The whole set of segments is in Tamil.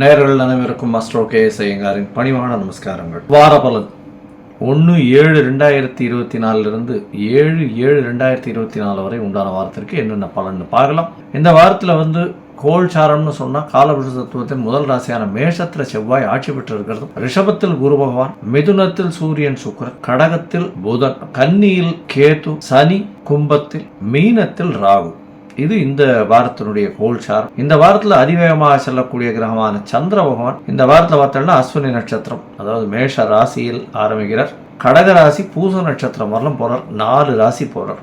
நேர்கள் அனைவருக்கும் மாஸ்டர் கே எஸ் ஐயங்காரின் பணிவான நமஸ்காரங்கள். வார பலன். ஒன்று ஏழு ரெண்டாயிரத்தி இருபத்தி நாலுலேருந்து ஏழு ஏழு ரெண்டாயிரத்தி இருபத்தி நாலு வரை உண்டான வாரத்திற்கு என்னென்ன பலன்னு பார்க்கலாம். இந்த வாரத்தில் வந்து கோல் சாரம்னு சொன்னால் காலபுருஷ தத்துவத்தின் முதல் ராசியான மேஷத்தில் செவ்வாய் ஆட்சி பெற்று ரிஷபத்தில் குரு பகவான் மிதுனத்தில் சூரியன் சுக்கரன் கடகத்தில் புதன் கன்னியில் கேது சனி கும்பத்தில் மீனத்தில் ராகு. இது இந்த வாரத்தினுடைய கோல்சாரம். இந்த வாரத்தில் அதிவேகமாக செல்லக்கூடிய கிரகமான சந்திர பகவான் இந்த வாரத்தில் பார்த்தோம்னா அஸ்வினி நட்சத்திரம் அதாவது மேஷ ராசியில் ஆரம்பிக்கிறார். கடக ராசி பூச நட்சத்திரம் வரலாம் போறார். நாலு ராசி போறார்.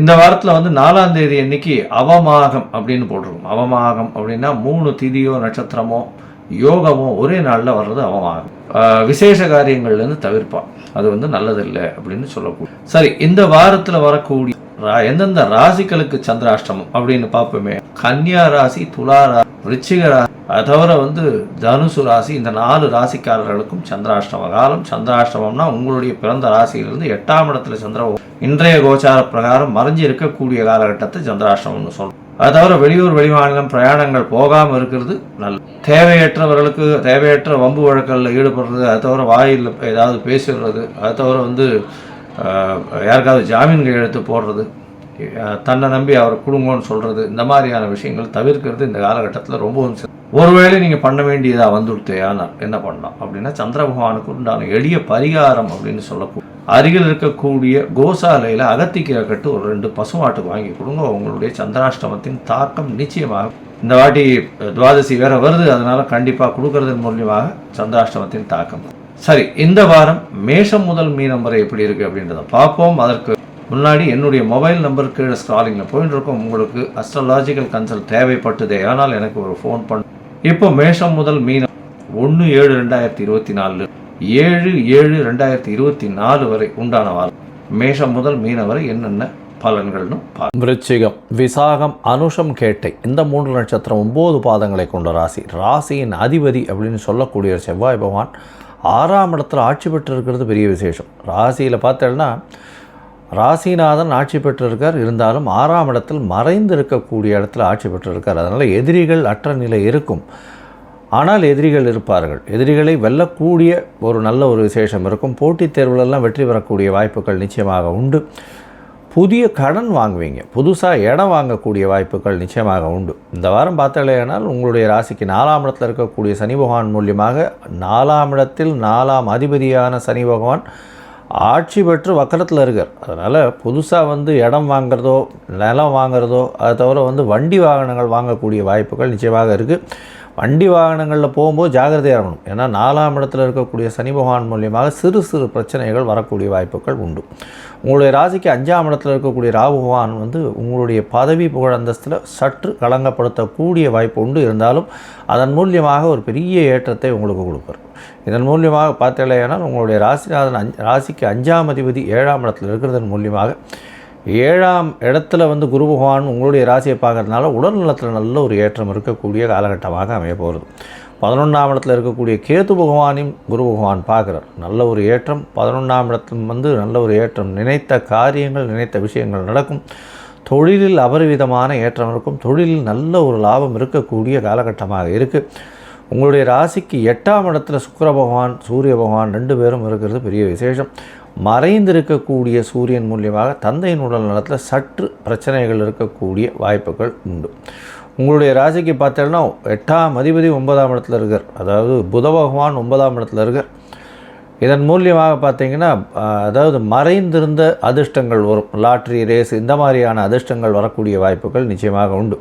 இந்த வாரத்தில் வந்து நாலாம் தேதி அன்னைக்கு அவமாகம் அப்படின்னு போட்டிருக்கோம். அவமாகம் அப்படின்னா மூணு திதியோ நட்சத்திரமோ யோகமோ ஒரே நாளில் வர்றது அவமாகம். விசேஷ காரியங்கள்லேருந்து தவிர்ப்பான் அது வந்து நல்லதில்லை அப்படின்னு சொல்லக்கூடிய சரி இந்த வாரத்தில் வரக்கூடிய எந்தெந்த ராசிகளுக்கு சந்திராஷ்டமம் அப்படின்னு பார்ப்போமே. கன்னியா ராசி துலா ராசி ராசி. அது தவிர வந்து தனுசு ராசி இந்த நாலு ராசிக்காரர்களுக்கும் சந்திராஷ்டம காலம் சந்திராஷ்டமம்னா உங்களுடைய பிறந்த ராசியிலிருந்து எட்டாம் இடத்துல சந்திர இன்றைய கோச்சார பிரகாரம் மறைஞ்சு இருக்கக்கூடிய காலகட்டத்தை சந்திராஷ்டமம்னு சொல்றோம். அது தவிர வெளியூர் வெளிமாநிலம் பிரயாணங்கள் போகாமல் இருக்கிறது நல்ல தேவையற்றவர்களுக்கு தேவையற்ற வம்பு வழக்கங்களில் ஈடுபடுறது அது தவிர வாயில் ஏதாவது பேசிடுறது அது தவிர வந்து யாருக்காவது ஜாமீன் கையெழுத்து போடுறது தன்னை நம்பி அவர் குடும்பம்னு சொல்கிறது இந்த மாதிரியான விஷயங்கள் தவிர்க்கிறது இந்த காலகட்டத்தில் ரொம்பவும் ஒருவேளை நீங்கள் பண்ண வேண்டியதாக வந்துடுத்தே என்ன பண்ணலாம்? அப்படின்னா சந்திர பகவானுக்கு உண்டான எளிய பரிகாரம் அப்படின்னு சொல்லக்கூடிய அருகில் இருக்கக்கூடிய கோசாலையில் அகத்திக்கீரை கட்டு ஒரு ரெண்டு பசுமாட்டுக்கு வாங்கி கொடுங்க. உங்களுடைய சந்திராஷ்டமத்தின் தாக்கம் நிச்சயமாக இந்த வாட்டி துவாதசி வேற வருது அதனால கண்டிப்பாக கொடுக்கறதன் மூலியமாக சந்திராஷ்டமத்தின் தாக்கம். சரி இந்த வாரம் மேஷம் முதல் மீனம் வரை எப்படி இருக்கு அப்படின்றத பார்ப்போம். அதற்கு முன்னாடி என்னுடைய மொபைல் நம்பர் கீழே ஸ்க்ராலிங்கில் போயிட்டு இருக்கோம் உங்களுக்கு அஸ்ட்ராலாஜிக்கல் கன்சல்ட் தேவைப்பட்டதே. ஆனால் எனக்கு ஒரு ஃபோன் பண்ண இப்போ மேஷம் முதல் மீனம் ஒன்று ஏழு ரெண்டாயிரத்தி இருபத்தி நாலு ஏழு ஏழு ரெண்டாயிரத்தி இருபத்தி நாலு வரை உண்டான வாரம். மேஷம் முதல் மீனம் வரை என்னென்ன பலன்கள்னு விருச்சிகம் விசாகம் அனுஷம் கேட்டை இந்த மூன்று நட்சத்திரம் ஒம்பது பாதங்களை கொண்ட ராசி. ராசியின் அதிபதி அப்படின்னு சொல்லக்கூடிய செவ்வாய் பகவான் ஆறாம் இடத்துல ஆட்சி பெற்றிருக்கிறது பெரிய விசேஷம். ராசியில் பார்த்தேன்னா ராசிநாதன் ஆட்சி பெற்றிருக்கார். இருந்தாலும் ஆறாம் இடத்தில் மறைந்து இருக்கக்கூடிய இடத்துல ஆட்சி பெற்றிருக்கார். அதனால் எதிரிகள் அற்ற நிலை இருக்கும். ஆனால் எதிரிகள் இருப்பார்கள். எதிரிகளை வெல்லக்கூடிய ஒரு நல்ல ஒரு விசேஷம் இருக்கும். போட்டித் தேர்வுலெல்லாம் வெற்றி பெறக்கூடிய வாய்ப்புகள் நிச்சயமாக உண்டு. புதிய கடன் வாங்குவீங்க. புதுசாக இடம் வாங்கக்கூடிய வாய்ப்புகள் நிச்சயமாக உண்டு. இந்த வாரம் பார்த்தாலேனால் உங்களுடைய ராசிக்கு நாலாம் இடத்துல இருக்கக்கூடிய சனி பகவான் மூலியமாக நாலாம் இடத்தில் நாலாம் அதிபதியான சனி பகவான் ஆட்சி பெற்று வக்கரத்தில் இருக்கார். அதனால் புதுசாக வந்து இடம் வாங்குறதோ நிலம் வாங்குறதோ அதை தவிர வந்து வண்டி வாகனங்கள் வாங்கக்கூடிய வாய்ப்புகள் நிச்சயமாக இருக்குது வண்டி வாகனங்களில் போகும்போது ஜாகிரதையாக இருக்கணும். ஏன்னா நாலாம் இடத்துல இருக்கக்கூடிய சனி பகவான் மூலியமாக சிறு சிறு பிரச்சனைகள் வரக்கூடிய வாய்ப்புகள் உண்டு. உங்களுடைய ராசிக்கு அஞ்சாம் இடத்துல இருக்கக்கூடிய ராகு பகவான் வந்து உங்களுடைய பதவி புகழ் அந்தஸ்தில் சற்று களங்கப்படுத்தக்கூடிய வாய்ப்பு உண்டு. இருந்தாலும் அதன் மூலியமாக ஒரு பெரிய ஏற்றத்தை உங்களுக்கு கொடுப்பார். இதன் மூலியமாக பார்த்தீங்களேனால் உங்களுடைய ராசிநாதன் அஞ் ராசிக்கு அஞ்சாம் அதிபதி ஏழாம் இடத்துல இருக்கிறதன் மூலியமாக ஏழாம் இடத்துல வந்து குரு பகவான் உங்களுடைய ராசியை பார்க்கறதுனால உடல் நலத்தில் நல்ல ஒரு ஏற்றம் இருக்கக்கூடிய காலகட்டமாக அமைய போகிறது பதினொன்றாம் இடத்துல இருக்கக்கூடிய கேது பகவானையும் குரு பகவான் பார்க்குறார். நல்ல ஒரு ஏற்றம். பதினொன்றாம் இடத்துல வந்து நல்ல ஒரு ஏற்றம். நினைத்த காரியங்கள் நினைத்த விஷயங்கள் நடக்கும். தொழிலில் அபரிவிதமான ஏற்றம் இருக்கும். தொழிலில் நல்ல ஒரு லாபம் இருக்கக்கூடிய காலகட்டமாக இருக்குது உங்களுடைய ராசிக்கு எட்டாம் இடத்துல சுக்கர பகவான் சூரிய பகவான் ரெண்டு பேரும் இருக்கிறது பெரிய விசேஷம். மறைந்திருக்கக்கூடிய சூரியன் மூலியமாக தந்தையின் உடல் நலத்தில் சற்று பிரச்சனைகள் இருக்கக்கூடிய வாய்ப்புகள் உண்டு. உங்களுடைய ராசிக்கு பார்த்தீங்கன்னா எட்டாம் அதிபதி ஒன்பதாம் இடத்துல இருக்கார். அதாவது புத பகவான் ஒன்பதாம் இடத்துல இருக்கார். இதன் மூலியமாக பார்த்தீங்கன்னா அதாவது மறைந்திருந்த அதிர்ஷ்டங்கள் வரும். லாட்ரி ரேஸ் இந்த மாதிரியான அதிர்ஷ்டங்கள் வரக்கூடிய வாய்ப்புகள் நிச்சயமாக உண்டு.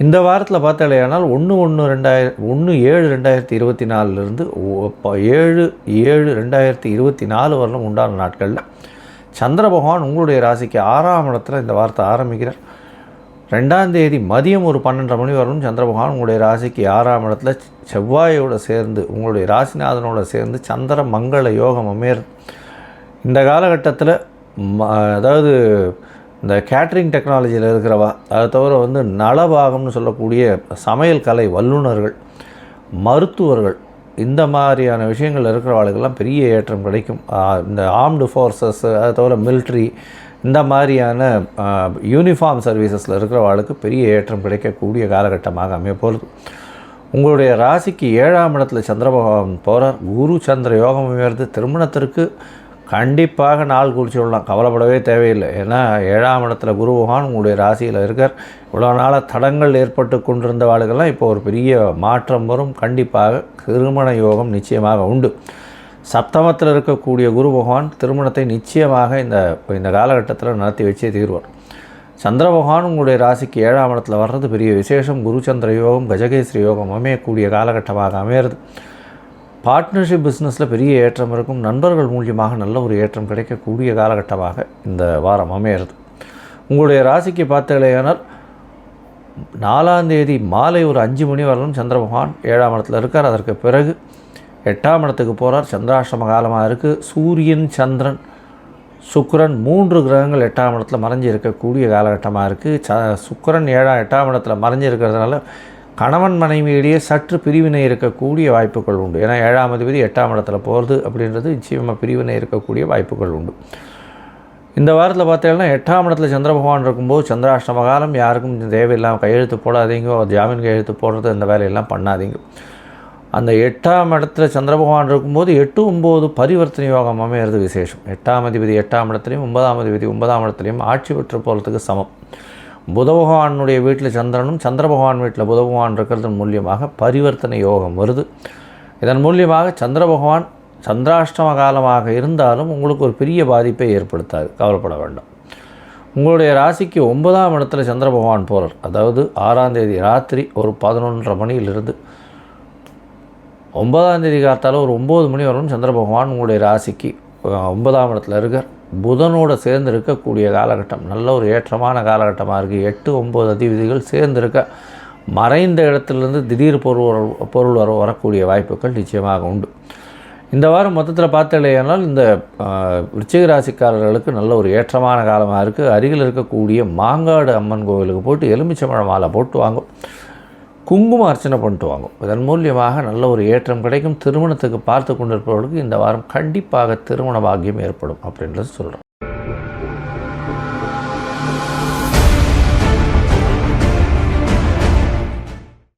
இந்த வாரத்தில் பார்த்தாலேயானால் ஒன்று ஒன்று ரெண்டாயிரம் ஒன்று ஏழு ரெண்டாயிரத்தி இருபத்தி நாலுலேருந்து ஏழு ஏழு ரெண்டாயிரத்தி இருபத்தி நாலு வரலும் உண்டான நாட்களில் சந்திர பகவான் உங்களுடைய ராசிக்கு ஆறாம் இடத்துல இந்த வாரத்தை ஆரம்பிக்கிறார். ரெண்டாம் தேதி மதியம் ஒரு பன்னெண்டரை மணி வரலும் சந்திர பகவான் உங்களுடைய ராசிக்கு ஆறாம் இடத்துல செவ்வாயோடு சேர்ந்து உங்களுடைய ராசிநாதனோட சேர்ந்து சந்திர மங்கள யோகம் அமையிறது இந்த காலகட்டத்தில் ம அதாவது இந்த கேட்ரிங் டெக்னாலஜியில் இருக்கிறவா அதை தவிர வந்து நலபாகம்னு சொல்லக்கூடிய சமையல் கலை வல்லுநர்கள் மருத்துவர்கள் இந்த மாதிரியான விஷயங்கள் இருக்கிறவாளுக்கெல்லாம் பெரிய ஏற்றம் கிடைக்கும். இந்த ஆர்ம்டு ஃபோர்ஸஸ் அதை தவிர மிலிட்ரி இந்த மாதிரியான யூனிஃபார்ம் சர்வீசஸில் இருக்கிறவாளுக்கு பெரிய ஏற்றம் கிடைக்கக்கூடிய காலகட்டமாக அமைய போகிறது உங்களுடைய ராசிக்கு ஏழாம் இடத்துல சந்திர பகவான் போகிறார் குரு சந்திர யோகம் உயர்ந்து திருமணத்திற்கு கண்டிப்பாக நாள் குறிச்சு விடலாம் கவலைப்படவே தேவையில்லை. ஏன்னா ஏழாம் இடத்துல குரு பகவான் உங்களுடைய ராசியில் இருக்கார். இவ்வளோ நாளாக தடங்கள் ஏற்பட்டு கொண்டிருந்த வாழ்கள்லாம் இப்போ ஒரு பெரிய மாற்றம் வரும். கண்டிப்பாக திருமண யோகம் நிச்சயமாக உண்டு. சப்தமத்தில் இருக்கக்கூடிய குரு பகவான் திருமணத்தை நிச்சயமாக இந்த இந்த காலகட்டத்தில் நடத்தி வச்சே தீர்வார். சந்திர பகவான் உங்களுடைய ராசிக்கு ஏழாம் இடத்துல வர்றது பெரிய விசேஷம். குரு சந்திர யோகம் கஜகேஸ்வரி யோகம் அமையக்கூடிய காலகட்டமாக அமையிறது. பார்ட்னர்ஷிப் பிஸ்னஸில் பெரிய ஏற்றம் இருக்கும். நண்பர்கள் மூலியமாக நல்ல ஒரு ஏற்றம் கிடைக்கக்கூடிய காலகட்டமாக இந்த வாரம் அமையிறது உங்களுடைய ராசிக்கு பார்த்தீங்களேனால் நாலாம் தேதி மாலை ஒரு அஞ்சு மணி வரலும் சந்திர பகவான் ஏழாம் இடத்துல இருக்கார். அதற்கு பிறகு எட்டாம் இடத்துக்கு போகிறார் சந்திராஷ்டம காலமாக இருக்குது சூரியன் சந்திரன் சுக்கிரன் மூன்று கிரகங்கள் எட்டாம் இடத்துல மறைஞ்சு இருக்கக்கூடிய காலகட்டமாக இருக்குது ச சுக்கிரன் ஏழாம் எட்டாம் இடத்துல மறைஞ்சு இருக்கிறதுனால கணவன் மனைவியிடையே சற்று பிரிவினை இருக்கக்கூடிய வாய்ப்புகள் உண்டு. ஏன்னா ஏழாம் அதிபதி எட்டாம் இடத்துல போகிறது அப்படின்றது நிச்சயமாக பிரிவினை இருக்கக்கூடிய வாய்ப்புகள் உண்டு. இந்த வாரத்தில் பார்த்தீங்கன்னா எட்டாம் இடத்துல சந்திர பகவான் இருக்கும்போது சந்திராஷ்டம காலம் யாருக்கும் தேவையில்லாமல் கையெழுத்து போடாதீங்க ஜாமீன் கையெழுத்து போடுறது இந்த வேலையெல்லாம் பண்ணாதீங்க. அந்த எட்டாம் இடத்துல சந்திர பகவான் இருக்கும்போது எட்டு ஒம்பது பரிவர்த்தனை யோகம் அமையிறது விசேஷம். எட்டாம் அதிபதி எட்டாம் இடத்துலையும் ஒன்பதாம் அதிபதி ஒன்பதாம் இடத்துலையும் ஆட்சி பெற்று போகிறதுக்கு சமம். புத பகவானுடைய வீட்டில் சந்திரனும் சந்திர பகவான் வீட்டில் புத பகவான் இருக்கிறதன் மூலியமாக பரிவர்த்தனை யோகம் வருது. இதன் மூலியமாக சந்திர பகவான் சந்திராஷ்டம காலமாக இருந்தாலும் உங்களுக்கு ஒரு பெரிய பாதிப்பை ஏற்படுத்தாது. கவலைப்பட வேண்டாம். உங்களுடைய ராசிக்கு ஒன்பதாம் இடத்துல சந்திர பகவான் போகிறார் அதாவது ஆறாம் தேதி ராத்திரி ஒரு பதினொன்றரை மணியிலிருந்து ஒன்பதாம் தேதி காத்தால ஒரு ஒம்பது மணி வரைக்கும் சந்திர பகவான் உங்களுடைய ராசிக்கு ஒன்பதாம் இடத்துல இருக்கார். புதனோடு சேர்ந்து இருக்கக்கூடிய காலகட்டம் நல்ல ஒரு ஏற்றமான காலகட்டமாக இருக்குது எட்டு ஒம்பது அதிவிதிகள் சேர்ந்து இருக்க மறைந்த இடத்துலேருந்து திடீர் பொருள் பொருள் வர வரக்கூடிய வாய்ப்புகள் நிச்சயமாக உண்டு. இந்த வாரம் மொத்தத்தில் பார்த்தலையானால் இந்த அஹ், விருச்சிக ராசிக்காரர்களுக்கு நல்ல ஒரு ஏற்றமான காலமாக இருக்குது அருகில் இருக்கக்கூடிய மாங்காடு அம்மன் கோவிலுக்கு போட்டு எலுமிச்சம்பழ மாலை போட்டு வாங்கும். குங்கும அர்ச்சனை பண்ணிட்டு வாங்கும் இதன் மூலியமாக நல்ல ஒரு ஏற்றம் கிடைக்கும். திருமணத்துக்கு பார்த்து கொண்டிருப்பவர்களுக்கு இந்த வாரம் கண்டிப்பாக திருமண பாக்கியம் ஏற்படும் அப்படின்றது சொல்கிறோம்